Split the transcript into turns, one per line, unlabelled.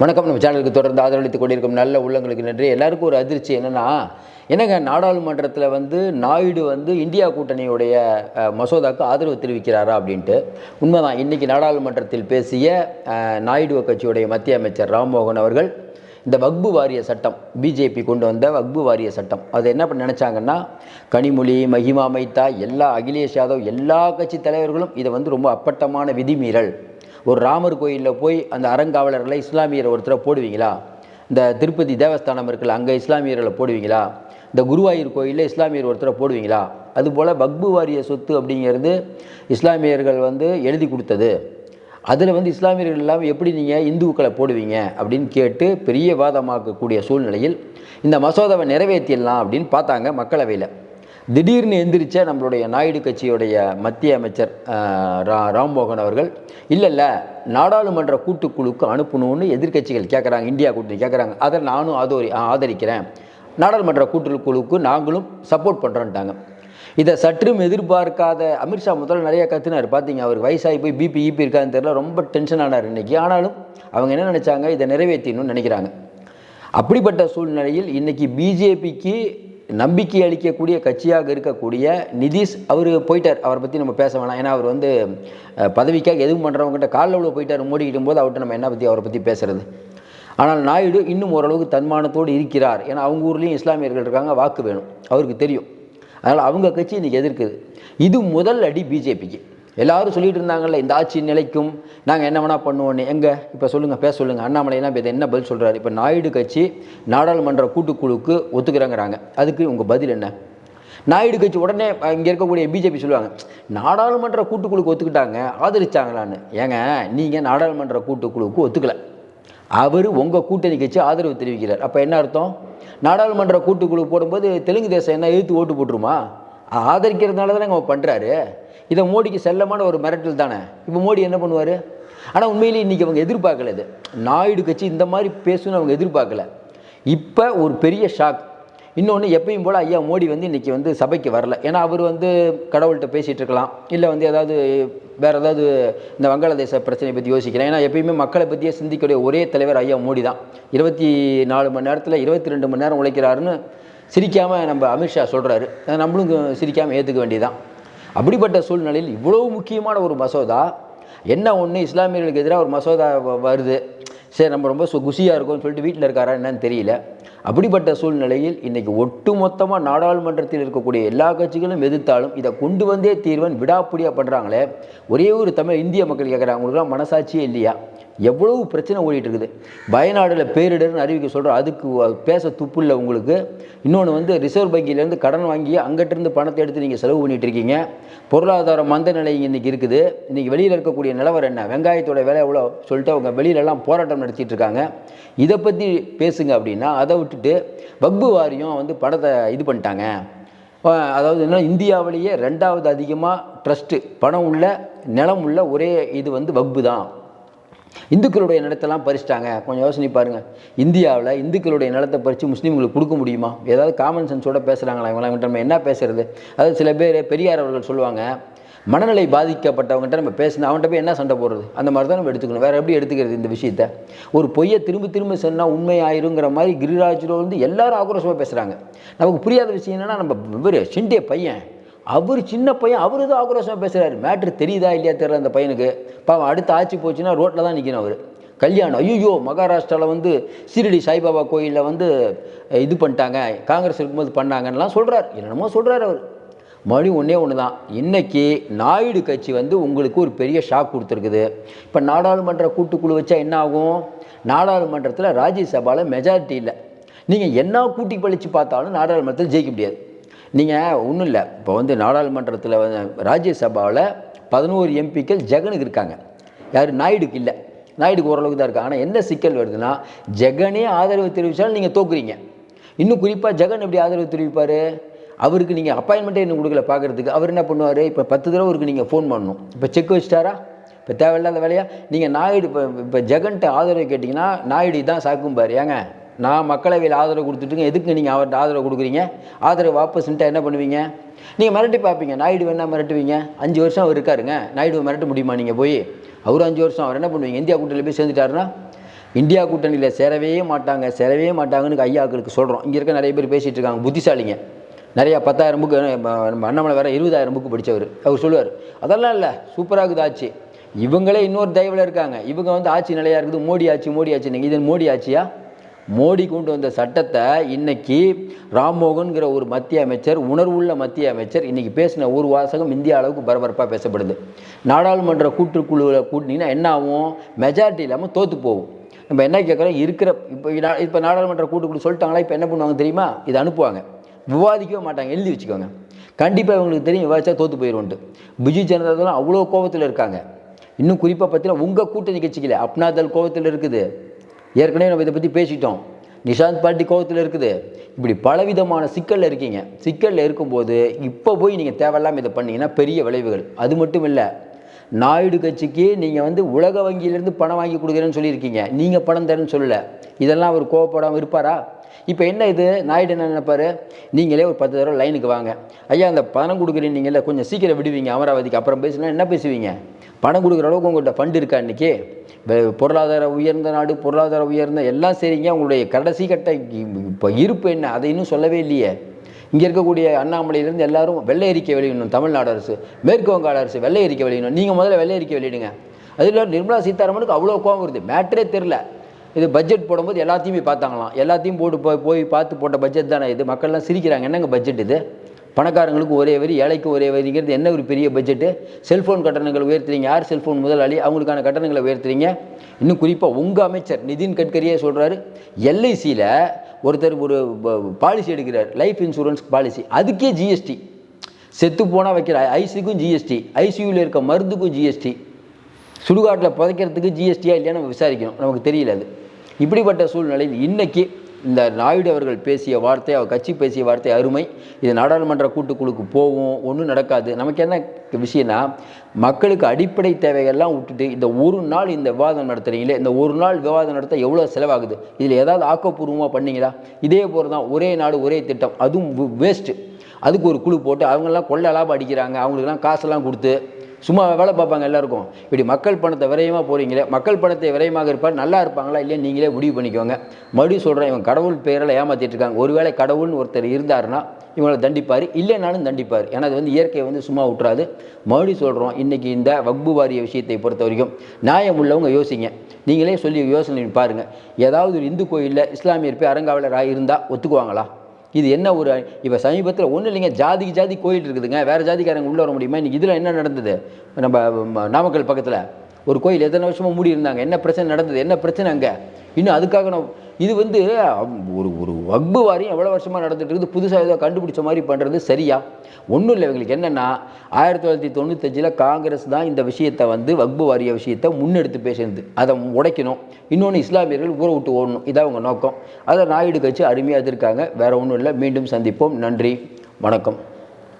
வணக்கம். நம்ம சேனலுக்கு தொடர்ந்து ஆதரவளித்துக் கொண்டிருக்கும் நல்ல உள்ளங்களுக்கு நன்றி. எல்லாருக்கும் ஒரு அதிர்ச்சி என்னென்னா என்னங்க நாடாளுமன்றத்தில் வந்து நாயுடு வந்து இந்தியா கூட்டணியுடைய மசோதாவுக்கு மசோதாக்கு ஆதரவு தெரிவிக்கிறாரா அப்படின்ட்டு. உண்மைதான். இன்றைக்கி நாடாளுமன்றத்தில் பேசிய நாயுடு கட்சியுடைய மத்திய அமைச்சர் ராம்மோகன் அவர்கள் இந்த வக்பு வாரிய சட்டம் பிஜேபி கொண்டு வந்த வக்பு வாரிய சட்டம் அது என்ன பண்ண நினச்சாங்கன்னா கனிமொழி மஹிமா மைத்தா எல்லா அகிலேஷ் யாதவ் எல்லா கட்சி தலைவர்களும் இதை வந்து ரொம்ப அப்பட்டமான விதிமீறல். ஒரு ராமர் கோயிலில் போய் அந்த அறங்காவலர்களை இஸ்லாமியர் ஒருத்தரை போடுவீங்களா? இந்த திருப்பதி தேவஸ்தானம் இருக்குல்ல அங்கே இஸ்லாமியர்களை போடுவீங்களா? இந்த குருவாயூர் கோயிலில் இஸ்லாமியர் ஒருத்தரை போடுவீங்களா? அதுபோல் பக்பு வாரிய சொத்து அப்படிங்கிறது இஸ்லாமியர்கள் வந்து எழுதி கொடுத்தது. அதில் வந்து இஸ்லாமியர்கள் இல்லாமல் எப்படி நீங்கள் இந்துக்களை போடுவீங்க அப்படின்னு கேட்டு பெரிய வாதமாக்கக்கூடிய சூழ்நிலையில் இந்த மசோதாவை நிறைவேற்றிடலாம் அப்படின்னு பார்த்தாங்க மக்களவையில். திடீர்னு எந்திரிச்ச நம்மளுடைய நாயுடு கட்சியுடைய மத்திய அமைச்சர் ரா ராம்மோகன் அவர்கள் இல்லை இல்லை நாடாளுமன்ற கூட்டுக்குழுக்கு அனுப்பணும்னு எதிர்க்கட்சிகள் கேட்குறாங்க இந்தியா கூட்டணி கேட்குறாங்க அதை நானும் ஆதரி ஆதரிக்கிறேன். நாடாளுமன்ற கூட்டுக்குழுக்கு நாங்களும் சப்போர்ட் பண்ணுறோன்ட்டாங்க இதை சற்றும் எதிர்பார்க்காத அமித்ஷா முதல்ல நிறைய கத்துனார். பார்த்தீங்க அவருக்கு வயசாகி போய் பிபி ஈபி இருக்கான்னு தெரியல ரொம்ப டென்ஷன் ஆனார் இன்றைக்கி ஆனாலும் அவங்க என்ன நினச்சாங்க இதை நிறைவேற்றணும்னு நினைக்கிறாங்க. அப்படிப்பட்ட சூழ்நிலையில் இன்றைக்கி பிஜேபிக்கு நம்பிக்கை அளிக்கக்கூடிய கட்சியாக இருக்கக்கூடிய நிதிஷ் அவர் போயிட்டார். அவரை பற்றி நம்ம பேச வேணாம். ஏன்னா அவர் வந்து பதவிக்காக எதுவும் பண்ணுறவங்ககிட்ட காலில் உள்ள போயிட்டார். மூடிக்கிட்டும் போது அவர்கிட்ட நம்ம என்ன பற்றி அவரை பற்றி பேசுறது? ஆனால் நாயுடு இன்னும் ஓரளவுக்கு தன்மானத்தோடு இருக்கிறார். ஏன்னா அவங்க ஊர்லேயும் இஸ்லாமியர்கள் இருக்காங்க. வாக்கு வேணும். அவருக்கு தெரியும். அதனால் அவங்க கட்சி இன்றைக்கி எதிர்க்குது. இது முதல் அடி பிஜேபிக்கு எல்லாரும் சொல்லிட்டு இருந்தாங்கல்ல இந்த ஆட்சி நிலைக்கும் நாங்கள் என்ன வேணால் பண்ணுவோன்னு. எங்கே? இப்போ சொல்லுங்கள் பேச சொல்லுங்கள் அண்ணாமலைனா இப்போ என்ன பதில் சொல்கிறாரு இப்போ நாயுடு கட்சி நாடாளுமன்ற கூட்டுக்குழுக்கு ஒத்துக்கிறாங்கிறாங்க. அதுக்கு உங்கள் பதில் என்ன? நாயுடு கட்சி உடனே இங்கே இருக்கக்கூடிய பிஜேபி சொல்லுவாங்க நாடாளுமன்ற கூட்டுக்குழுக்கு ஒத்துக்கிட்டாங்க ஆதரிச்சாங்களான்னு. ஏங்க நீங்கள் நாடாளுமன்ற கூட்டுக்குழுவுக்கு ஒத்துக்கலை. அவர் உங்கள் கூட்டணி கட்சி ஆதரவு தெரிவிக்கிறார். அப்போ என்ன அர்த்தம்? நாடாளுமன்ற கூட்டுக்குழு போடும்போது தெலுங்கு தேசம் என்ன எழுத்து ஓட்டு போட்டுருமா? ஆதரிக்கிறதுனால தானே அவங்க பண்ணுறாரு இதை மோடிக்கு செல்லமான ஒரு மிரட்டல் தானே? இப்போ மோடி என்ன பண்ணுவார்? ஆனால் உண்மையிலேயே இன்றைக்கி அவங்க எதிர்பார்க்கல இது. நாயுடு கட்சி இந்த மாதிரி பேசணும்னு அவங்க எதிர்பார்க்கல. இப்போ ஒரு பெரிய ஷாக் இன்னொன்று எப்பயும் போல் ஐயா மோடி வந்து இன்றைக்கி வந்து சபைக்கு வரல. ஏன்னா அவர் வந்து கடவுள்கிட்ட பேசிகிட்டு இருக்கலாம். இல்லை வந்து ஏதாவது வேறு ஏதாவது இந்த வங்காளதேச பிரச்சனையை பற்றி யோசிக்கிறேன் ஏன்னா எப்பயுமே மக்களை பற்றியே சிந்திக்கக்கூடிய ஒரே தலைவர் ஐயா மோடி தான் இருபத்தி நாலு மணி நேரத்தில் இருபத்தி ரெண்டு மணி நேரம் உழைக்கிறாருன்னு சிரிக்காமல் நம்ம அமித்ஷா சொல்கிறாரு நம்மளும் சிரிக்காமல் ஏற்றுக்க வேண்டியதான் அப்படிப்பட்ட சூழ்நிலையில் இவ்வளோ முக்கியமான ஒரு மசோதா என்ன ஒன்று இஸ்லாமியர்களுக்கு எதிராக ஒரு மசோதா வருது? சரி நம்ம ரொம்ப சு- குஷியாக இருக்கோம்னு சொல்லிட்டு வீட்டில் இருக்காரா என்னன்னு தெரியல. அப்படிப்பட்ட சூழ்நிலையில் இன்றைக்கி ஒட்டுமொத்தமாக நாடாளுமன்றத்தில் இருக்கக்கூடிய எல்லா கட்சிகளும் எதிர்த்தாலும் இதை கொண்டு வந்தே தீர்வன் விடாப்பிடியாக பண்ணுறாங்களே ஒரே ஒரு தமிழ் இந்திய மக்கள் கேட்குறாங்க அவங்களுக்குலாம் மனசாட்சியே இல்லையா? எவ்வளவு பிரச்சனை ஓடிட்டு இருக்குது. வயநாடில் பேரிடர்னு அறிவிக்க சொல்கிறோம் அதுக்கு பேச துப்பு இல்லை உங்களுக்கு. இன்னொன்று வந்து ரிசர்வ் வங்கியிலேருந்து கடன் வாங்கி அங்கிட்டிருந்து பணத்தை எடுத்து நீங்கள் செலவு பண்ணிகிட்டு இருக்கீங்க. பொருளாதார மந்த நிலை இன்றைக்கி இருக்குது. இன்றைக்கி வெளியில் இருக்கக்கூடிய நிலவரம் என்ன? வெங்காயத்தோட விலை எவ்வளோ சொல்லிட்டு அவங்க வெளியிலலாம் போராட்டம் நடத்திட்டு இருக்காங்க. இதை பற்றி பேசுங்க அப்படின்னா அதை விட்டுட்டு வக்பு வாரியம் வந்து பணத்தை இது பண்ணிட்டாங்க. அதாவது என்ன இந்தியாவிலேயே ரெண்டாவது அதிகமாக ட்ரஸ்ட்டு பணம் உள்ள நிலம் உள்ள ஒரே இது வந்து வக்பு தான். இந்துக்களுடைய நிலத்தெல்லாம் பறிச்சிட்டாங்க. கொஞ்சம் யோசனை பாருங்கள் இந்தியாவில் இந்துக்களுடைய நிலத்தை பறித்து முஸ்லீம்களுக்கு கொடுக்க முடியுமா? ஏதாவது காமன் சென்ஸோட பேசுகிறாங்களா இவங்களாம் நம்ம என்ன பேசுறது? அதாவது சில பேர் பெரியார் அவர்கள் சொல்லுவாங்க மனநிலை பாதிக்கப்பட்டவங்ககிட்ட நம்ம பேசினா அவன்கிட்ட போய் என்ன சண்டை போடுறது? அந்த மாதிரி தான் நம்ம எடுத்துக்கணும். வேறு எப்படி எடுத்துக்கிறது இந்த விஷயத்த? ஒரு பொய்யை திரும்ப திரும்ப சொன்னால் உண்மை ஆயிருங்கிற மாதிரி கிரிராஜில் வந்து எல்லாரும் ஆக்ரோஷமாக பேசுகிறாங்க நமக்கு புரியாத விஷயம் என்னென்னா நம்ம இவர் பையன். அவர் சின்ன பையன் அவர் தான் ஆக்ரோஷமாக பேசுகிறாரு மேட்ரு தெரியுதா இல்லையா தெரியல அந்த பையனுக்கு. பாவம் அடுத்த ஆட்சி போச்சுன்னா ரோட்டில் தான் நிற்கணும் அவர். கல்யாணம் ஐயோ மகாராஷ்டிராவில் வந்து சீரடி சாய்பாபா கோயிலில் வந்து இது பண்ணிட்டாங்க. காங்கிரஸ் இருக்கும்போது பண்ணாங்கன்னெலாம் சொல்கிறார் என்னென்னமோ சொல்கிறார் அவர். மறுபடியும் ஒன்றே ஒன்று தான் இன்றைக்கி நாயுடு கட்சி வந்து உங்களுக்கு ஒரு பெரிய ஷாக் கொடுத்துருக்குது. இப்போ நாடாளுமன்ற கூட்டுக்குழு வச்சா என்ன ஆகும்? நாடாளுமன்றத்தில் ராஜ்யசபாவில் மெஜாரிட்டி இல்லை. நீங்கள் என்ன கூட்டி பழித்து பார்த்தாலும் நாடாளுமன்றத்தில் ஜெயிக்க முடியாது. நீங்கள் ஒன்றும் இல்லை. இப்போ வந்து நாடாளுமன்றத்தில் வந்து ராஜ்யசபாவில் பதினோரு எம்பிக்கள் ஜெகனுக்கு இருக்காங்க. யார்? நாயுடுக்கு இல்லை. நாயுடுக்கு ஓரளவுக்கு தான் இருக்காங்க ஆனால் என்ன சிக்கல் வருதுன்னா ஜெகனே ஆதரவு தெரிவித்தாலும் நீங்கள் தோக்குறீங்க. இன்னும் குறிப்பாக ஜெகன் எப்படி ஆதரவு தெரிவிப்பார்? அவருக்கு நீங்கள் அப்பாயின்மெண்ட்டே இன்னும் கொடுக்கல பார்க்குறதுக்கு. அவர் என்ன பண்ணுவார்? இப்போ பத்து தடவை அவருக்கு நீங்கள் ஃபோன் பண்ணணும். இப்போ செக் வச்சிட்டாரா? இப்போ தேவையில்லாத வேலையா? நீங்கள் நாயுடு இப்போ இப்போ ஜெகன்ட்ட ஆதரவு கேட்டிங்கன்னா நாயுடு தான் சாக்கும்பார் ஏங்க நான் மக்களவையில் ஆதரவு கொடுத்துட்டுங்க எதுக்கு நீங்கள் அவர்கிட்ட ஆதரவு கொடுக்குறீங்க? ஆதரவு வாபஸ்ன்ட்டு என்ன பண்ணுவீங்க? நீங்கள் மிரட்டி பார்ப்பீங்க. நாயுடு வேணால் மிரட்டுவீங்க. அஞ்சு வருஷம் அவர் இருக்காருங்க. நாயுடு மிரட்ட முடியுமா நீங்கள் போய்? அவர் அஞ்சு வருஷம். அவர் என்ன பண்ணுவீங்க? இந்தியா கூட்டணியில் போய் சேர்ந்துட்டாருன்னா? இந்தியா கூட்டணியில் சேரவே மாட்டாங்க. சேரவே மாட்டாங்கன்னு ஐயாக்களுக்கு சொல்கிறோம் இங்கே இருக்க நிறைய பேர் பேசிகிட்டு இருக்காங்க. புத்திசாலிங்க. நிறையா பத்தாயிரம் புக்கு நம்ம அண்ணாமலை வேறு இருபதாயிரம் புக்கு படித்தவர் அவர் சொல்லுவார் அதெல்லாம் இல்லை சூப்பராக இருக்குது ஆட்சி. இவங்களே இன்னொரு தயவில் இருக்காங்க. இவங்க வந்து ஆட்சி நிலையாக இருக்குது மோடி ஆட்சி மோடி ஆட்சி. நீங்கள் இது மோடி ஆட்சியா? மோடி கொண்டு வந்த சட்டத்தை இன்னைக்கு ராம்மோகன்கிற ஒரு மத்திய அமைச்சர் உணர்வுள்ள மத்திய அமைச்சர் இன்றைக்கி பேசின ஒரு வாசகம் இந்திய அளவுக்கு பரபரப்பாக பேசப்படுது. நாடாளுமன்ற கூட்டுக்குழுவில் கூட்டினீங்கன்னா என்ன ஆகும்? மெஜாரிட்டி இல்லாமல் தோற்று போகும். நம்ம என்ன கேட்குறோம் இருக்கிற இப்போ இப்போ நாடாளுமன்ற கூட்டுக்குழு சொல்லிட்டாங்களா? இப்போ என்ன பண்ணுவாங்க தெரியுமா? இதை அனுப்புவாங்க. விவாதிக்கவே மாட்டாங்க எழுதி வச்சுக்கோங்க. கண்டிப்பாக இவங்களுக்கு தெரியும் விவாதிச்சா தோற்று போயிடும்ட்டு பிஜு ஜனதா தளம் அவ்வளோ கோபத்தில் இருக்காங்க. இன்னும் குறிப்பாக பார்த்தீங்கன்னா உங்கள் கூட்டணி கட்சிக்கல அப்னாதல் கோபத்தில் இருக்குது. ஏற்கனவே நம்ம இதை பற்றி பேசிட்டோம். நிஷாந்த் பாட்டி கோபத்தில் இருக்குது. இப்படி பலவிதமான சிக்கலில் இருக்கீங்க. சிக்கலில் இருக்கும்போது இப்போ போய் நீங்கள் தேவையில்லாமல் இதை பண்ணீங்கன்னா பெரிய விளைவுகள். அது மட்டும் இல்லை நாயுடு கட்சிக்கு நீங்கள் வந்து உலக வங்கியிலேருந்து பணம் வாங்கி கொடுக்குறேன்னு சொல்லியிருக்கீங்க. நீங்கள் பணம் தரேன்னு சொல்லலை. இதெல்லாம் அவர் கோவப்படாமல் இருப்பாரா? இப்போ என்ன இது? நாயுடு என்ன நினைப்பாரு? நீங்களே ஒரு பத்து தடவை லைனுக்கு வாங்க. ஐயா அந்த பணம் கொடுக்குறீங்க நீங்கள கொஞ்சம் சீக்கிரம் விடுவீங்க அமராவதிக்கு அப்புறம் பேசினா என்ன பேசுவீங்க? பணம் கொடுக்குற அளவுக்கு உங்கள்கிட்ட ஃபண்ட் இருக்கா இன்றைக்கி பொருளாதார உயர்ந்த நாடு பொருளாதார உயர்ந்த எல்லாம் சரிங்க உங்களுடைய கடைசி கட்ட இப்போ இருப்பு என்ன அதை இன்னும் சொல்லவே இல்லையே. இங்கே இருக்கக்கூடிய அண்ணாமலையிலேருந்து எல்லாரும் வெள்ளை அறிக்கை வெளியிடணும் தமிழ்நாடு அரசு. மேற்கு வங்காள அரசு வெள்ளை அறிக்கை வெளியிடணும் நீங்கள் முதல்ல வெள்ளை அறிக்கை வெளியிடுங்க. அதில் நிர்மலா சீதாராமனுக்கு அவ்வளோ கோவம் வருது. மேட்டரே தெரில இது பட்ஜெட் போடும்போது எல்லாத்தையுமே பார்த்தாங்களாம். எல்லாத்தையும் போட்டு போய் போய் பார்த்து போட்ட பட்ஜெட் தானே இது. மக்கள்லாம் சிரிக்கிறாங்க என்னங்க பட்ஜெட் இது? பணக்காரங்களுக்கு ஒரே வரி ஏழைக்கு ஒரே வரிங்கிறது என்ன ஒரு பெரிய பட்ஜெட்டு செல்ஃபோன் கட்டணங்கள் உயர்த்துறீங்க. யார் செல்ஃபோன் முதலாளி? அவங்களுக்கான கட்டணங்களை உயர்த்துறீங்க. இன்னும் குறிப்பாக உங்கள் அமைச்சர் நிதின் கட்கரியே சொல்கிறாரு எல்ஐசியில் ஒருத்தர் ஒரு பாலிசி எடுக்கிறார். லைஃப் இன்சூரன்ஸ் பாலிசி அதுக்கே ஜிஎஸ்டி செத்து போனால் வைக்கிற ஐசிக்கும் ஜிஎஸ்டி ஐசியூவில் இருக்க மருந்துக்கும் ஜிஎஸ்டி சுடுகாட்டில் புதைக்கிறதுக்கு ஜிஎஸ்டியா இல்லையா நம்ம விசாரிக்கணும். நமக்கு தெரியல அது. இப்படிப்பட்ட சூழ்நிலையில் இன்றைக்கி இந்த நாயுடு அவர்கள் பேசிய வார்த்தை அவர் கட்சி பேசிய வார்த்தை அருமை. இது நாடாளுமன்ற கூட்டுக்குழுக்கு போகும் ஒன்றும் நடக்காது. நமக்கு என்ன விஷயம்னா மக்களுக்கு அடிப்படை தேவைகள்லாம் விட்டுட்டு இந்த ஒரு நாள் இந்த விவாதம் நடத்துறீங்களே இந்த ஒரு நாள் விவாதம் நடத்த எவ்வளோ செலவாகுது? இதில் ஏதாவது ஆக்கப்பூர்வமாக பண்ணீங்களா? இதே போல் தான் ஒரே நாடு ஒரே திட்டம். அதுவும் வேஸ்ட்டு அதுக்கு ஒரு குழு போட்டு அவங்கெல்லாம் கொள்ளை லாபம் அடிக்கிறாங்க. அவங்களுக்குலாம் காசெல்லாம் கொடுத்து சும்மா வேலை பார்ப்பாங்க எல்லாருக்கும். இப்படி மக்கள் பணத்தை விரயமாக போகிறீங்களே மக்கள் பணத்தை விரயமாக இருப்பார் நல்லா இருப்பாங்களா இல்லையா நீங்களே முடிவு பண்ணிக்கோங்க. மறுபடியும் சொல்கிறேன் இவன் கடவுள் பேரில் ஏமாற்றிட்டு இருக்காங்க ஒருவேளை கடவுள்னு ஒருத்தர் இருந்தாருன்னா இவங்களை தண்டிப்பார் இல்லைனாலும் தண்டிப்பார். ஏன்னா அது வந்து இயற்கையை வந்து சும்மா விட்டுறாது. மறுபடியும் சொல்கிறோம் இன்றைக்கி இந்த வக்பு வாரிய விஷயத்தை பொறுத்த வரைக்கும் நியாயம் உள்ளவங்க யோசிங்க. நீங்களே சொல்லி யோசனை பாருங்கள் ஏதாவது ஒரு இந்து கோயிலில் இஸ்லாமியர் போய் அரங்காவலராக இருந்தால் ஒத்துக்குவாங்களா? இது என்ன ஒரு இப்போ சமீபத்தில் ஒன்றும் இல்லைங்க ஜாதிக்கு ஜாதி கோயில் இருக்குதுங்க. வேறு ஜாதிக்காரங்க உள்ளே வர முடியுமா? இன்றைக்கி இதில் என்ன நடந்தது? நம்ம நாமக்கல் பக்கத்தில். ஒரு கோயில் எத்தனை வருஷமாக மூடி இருந்தாங்க என்ன பிரச்சனை நடந்தது? என்ன பிரச்சனை அங்கே? இன்னும் அதுக்காக நான் இது வந்து ஒரு ஒரு வக்பு வாரியம் எவ்வளோ வருஷமாக நடந்துட்டு இருக்குது புதுசாக ஏதோ கண்டுபிடிச்ச மாதிரி பண்ணுறது சரியா? ஒன்றும் இல்லை இவங்களுக்கு. என்னென்னா ஆயிரத்தி தொள்ளாயிரத்தி தொண்ணூத்தஞ்சில் காங்கிரஸ் தான் இந்த விஷயத்தை வந்து வக்பு வாரிய விஷயத்தை முன்னெடுத்து பேசுறது அதை உடைக்கணும். இன்னொன்று இஸ்லாமியர்கள் ஊற விட்டு ஓடணும். இதான் அவங்க நோக்கம். அதை நாயுடு கட்சி அருமையாக இருக்காங்க வேறு ஒன்றும் இல்லை. மீண்டும் சந்திப்போம். நன்றி. வணக்கம்.